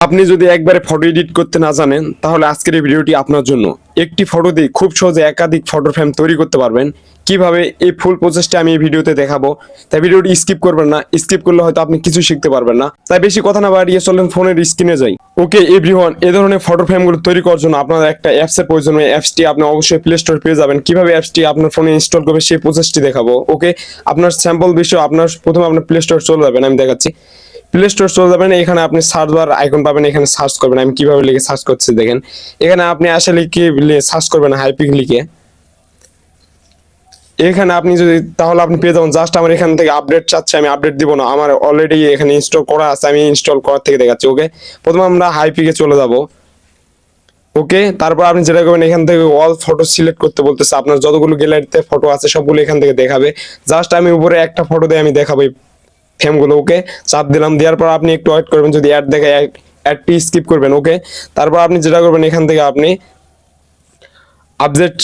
আপনি যদি একবারে ফটো এডিট করতে না জানেন, তাহলে আজকের এই ভিডিওটি আপনার জন্য। একটি ফটো দিয়ে খুব সহজে একাধিক ফটো ফ্রেম তৈরি করতে পারবেন। কীভাবে এই ফুল প্রসেসটা আমি এই ভিডিওতে দেখাবো, তাই ভিডিওটি স্কিপ করবেন না। স্কিপ করলে হয়তো আপনি কিছু শিখতে পারবেন না। তাই বেশি কথা না বাড়িয়ে চলেন ফোনের স্ক্রিনে যাই। ওকে এভরিওয়ান এ ধরনের ফটো ফ্রেমগুলো তৈরি করার জন্য আপনার একটা অ্যাপসের প্রয়োজন হয়। অ্যাপসটি আপনি অবশ্যই প্লে স্টোর পেয়ে যাবেন। কীভাবে অ্যাপসটি আপনার ফোনে ইনস্টল করবে, সেই প্রসেসটি দেখাবো। ওকে আপনার স্যাম্পল বিষয় আপনার প্রথমে আপনার প্লে স্টোর চলে যাবেন। আমি দেখাচ্ছি। প্লে স্টোর চলে যাবেন, এখানে আপনি সার্চ বার আইকন পাবেন, এখানে সার্চ করবেন। আমি কীভাবে লিখে সার্চ করছি দেখেন। এখানে আপনি আসলে কি সার্চ করবেন হাইপিক লিখে। এখানে আপনি যদি তাহলে আপনি পেয়ে যাবেন। জাস্ট আমার এখান থেকে আপডেট চাচ্ছে, আমি আপডেট দিব না। আমার অলরেডি এখানে ইনস্টল করা আছে, আমি ইনস্টল করার থেকে দেখাচ্ছি ওকে প্রথমে আমরা হাইপিকে চলে যাব। ওকে তারপর আপনি যেটা করবেন, এখান থেকে অল ফটো সিলেক্ট করতে বলতেছে। আপনার যতগুলো গ্যালারিতে ফটো আছে, সবগুলো এখান থেকে দেখাবে। জাস্ট আমি উপরে একটা ফটো দিয়ে আমি দেখাবো। ফ্রেমগুলো, ওকে? চাপ দিলাম, দেওয়ার পর আপনি একটু ওয়েট করবেন, যদি অ্যাড দেখে অ্যাডটি স্কিপ করবেন, ওকে? তারপর আপনি যেটা করবেন, এখান থেকে আপনি অবজেক্ট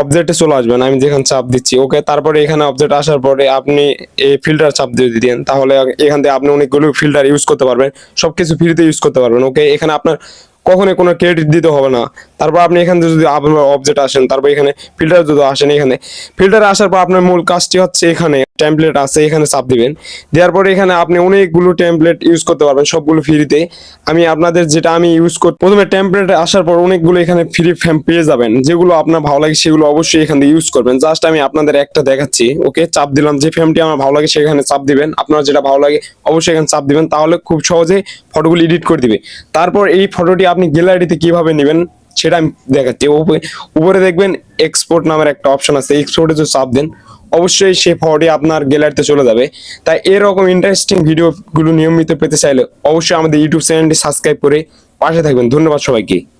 অবজেক্টে চলে আসবেন, আমি যেখানে চাপ দিচ্ছি, ওকে? তারপরে এখানে অবজেক্ট আসার পরে আপনি এই ফিল্টার চাপ দিয়ে দিতেন তাহলে এখান থেকে আপনি অনেকগুলো ফিল্টার ইউজ করতে পারবেন, সবকিছু ফ্রিতে ইউজ করতে পারবেন, ওকে? এখানে আপনার কখনোই কোনো ক্রেডিট দিতে হবে না। তারপর আপনি এখান যদি আপনার অবজেক্ট আসেন, তারপর এখানে ফিল্টার যদি আসেন এখানে ফিল্টার আসার পর আপনার মূল কাজটি হচ্ছে এখানে টেমপ্লেট আছে, এখানে চাপ দিবেন। দেওয়ার পরে এখানে আপনি অনেকগুলো টেমপ্লেট ইউজ করতে পারবেন, সবগুলো ফ্রিতে আমি আপনাদের যেটা আমি ইউজ করি প্রথমে টেমপ্লেট আসার পর অনেকগুলো এখানে ফ্রি ফ্যাম পেয়ে যাবেন। যেগুলো আপনার ভালো লাগে সেগুলো অবশ্যই এখান থেকে ইউজ করবেন। জাস্ট আমি আপনাদের একটা দেখাচ্ছি ওকে চাপ দিলাম, যে ফ্যামটি আমার ভালো লাগে সেখানে চাপ দিবেন। আপনার যেটা ভালো লাগে অবশ্যই এখানে চাপ দিবেন। তাহলে খুব সহজে ফটোগুলো এডিট করে দিবে। তারপর এই ফটোটি আপনি গ্যালারিতে কীভাবে নেবেন? সেটা আমি দেখাচ্ছি। উপরে- দেখবেন এক্সপোর্ট নামের একটা অপশন আছে। এক্সপোর্টে যদি চাপ দেন। অবশ্যই সেই ফটোটি আপনার গ্যালারিতে চলে যাবে। তাই এরকম ইন্টারেস্টিং ভিডিওগুলো নিয়মিত পেতে চাইলে অবশ্যই আমাদের ইউটিউব চ্যানেলটি সাবস্ক্রাইব করে পাশে থাকবেন। ধন্যবাদ সবাইকে।